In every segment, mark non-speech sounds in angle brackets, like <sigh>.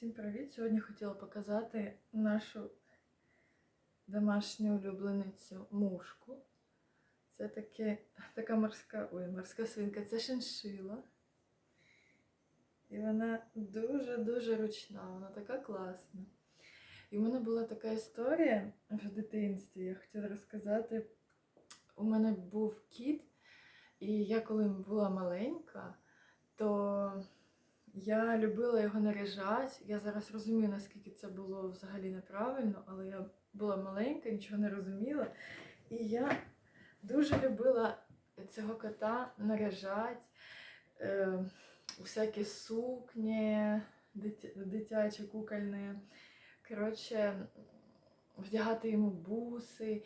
Всім привіт! Сьогодні хотіла показати нашу домашню улюбленицю мушку. Це таке, така морська, ой, морська свинка, це шиншила. І вона дуже-дуже ручна, вона така класна. І в мене була така історія в дитинстві, я хотіла розказати. У мене був кіт, і я коли була маленька, то я любила його наряжати. Я зараз розумію, наскільки це було взагалі неправильно, але я була маленька, нічого не розуміла. І я дуже любила цього кота наряжати, е, всякі сукні, дитя- дитячі, кукольні. Коротше, вдягати йому буси.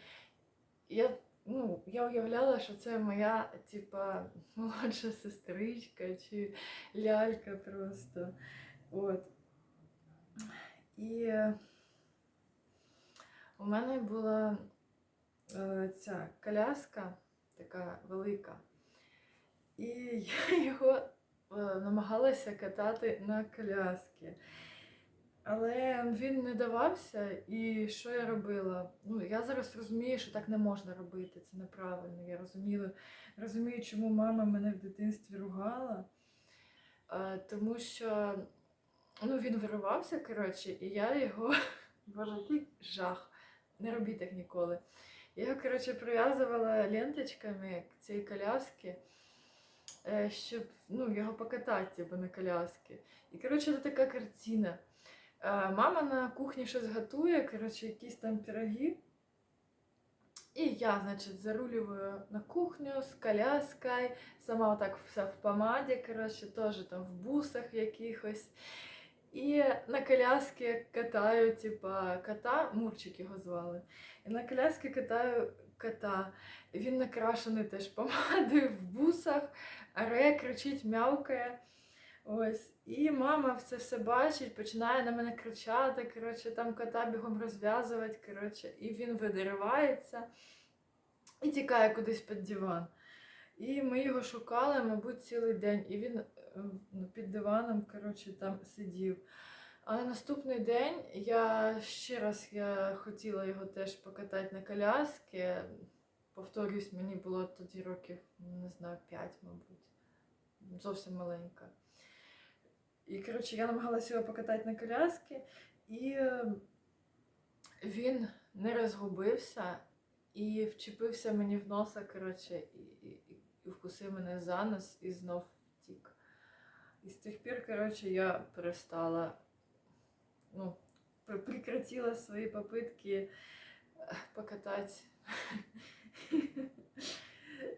Я, ну, я уявляла, що це моя, типа, <laughs> молодша сестричка чи лялька просто. От. І у мене була е, ця коляска така велика. І <laughs> я його е, намагалася катати на коляски. Але він не давався, і що я робила? Ну, я зараз розумію, що так не можна робити, це неправильно. Я розумію, розумію, чому мама мене в дитинстві ругала. Е, тому що ну, він виривався, коротше, і я його. <laughs> Боже, який жах. Не робіть так ніколи. Я його, коротше, прив'язувала ленточками цій коляски, е, щоб ну, його покатати типу, на коляски. І коротше, це така картина. Е, Мама на кухні щось готує, коротше, якісь там пироги. І я, значить, зарулюю на кухню з коляскою, сама отак вся в помаді, коротше, теж там в бусах якихось. І на коляски катаю, типа, кота, Мурчик його звали. І на коляски катаю кота. Він накрашений теж помадою в бусах, аре кричить, мявкає. Ось. І мама це все бачить, починає на мене кричати, коротше, там кота бігом розв'язувати, коротше, і він видривається і тікає кудись під диван. І ми його шукали, мабуть, цілий день. І він е, ну, під диваном, коротше, там сидів. А на наступний день я ще раз я хотіла його теж покатати на коляски. Повторюсь, мені було тоді років, не знаю, 5, мабуть. Зовсім маленька. І, коротше, я намагалася його покатати на коляски, і е, він не розгубився і вчепився мені в носа, коротше, і, і, і вкусив мене за нос і знов втік. І з тих пір, коротше, я перестала, ну, прекратила свої попитки е, покатати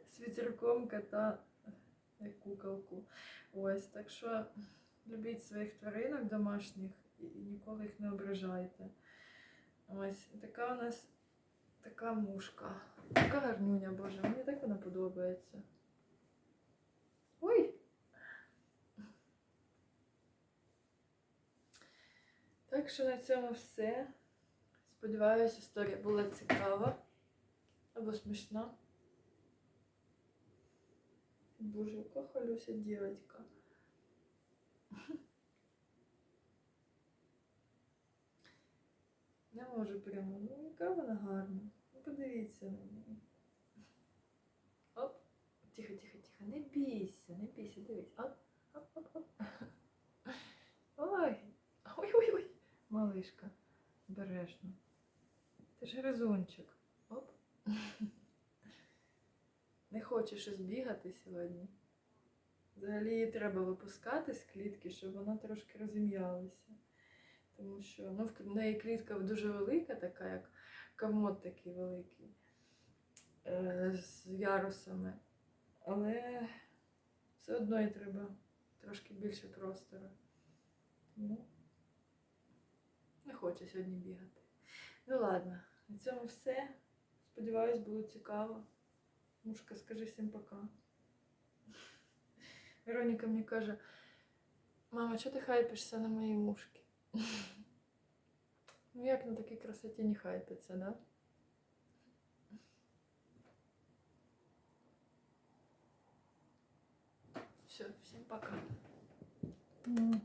з вітерком кота як куколку. Ось, так що любіть своїх тваринок домашніх і ніколи їх не ображайте. Ось, така у нас така мушка. Така гарнюня, боже, мені так вона подобається. Ой! Так що на цьому все. Сподіваюся, історія була цікава або смішна. Боже, яка халюся дівчинка. Не можу прямо. Ну, яка вона гарна. Ну, подивіться на неї. Оп. Тихо, тихо, тихо. Не бійся, не бійся, дивись. Оп, оп, оп, оп. Ой. Ой-ой-ой. Малишка. Бережно. Ти ж гризунчик. Оп. Не хоче щось бігати сьогодні. Взагалі її треба випускати з клітки, щоб вона трошки розім'ялася. Тому що ну, в неї клітка дуже велика, така, як комод такий великий, е, з ярусами. Але все одно їй треба трошки більше простору. Тому не хоче сьогодні бігати. Ну ладно, на цьому все. Сподіваюсь, було цікаво. Мушка, скажи всім пока. Вероніка мені каже, мама, чого ти хайпишся на моїй мушки? Ну як на такій красоті не хайпиться, да? Все, всім пока. М.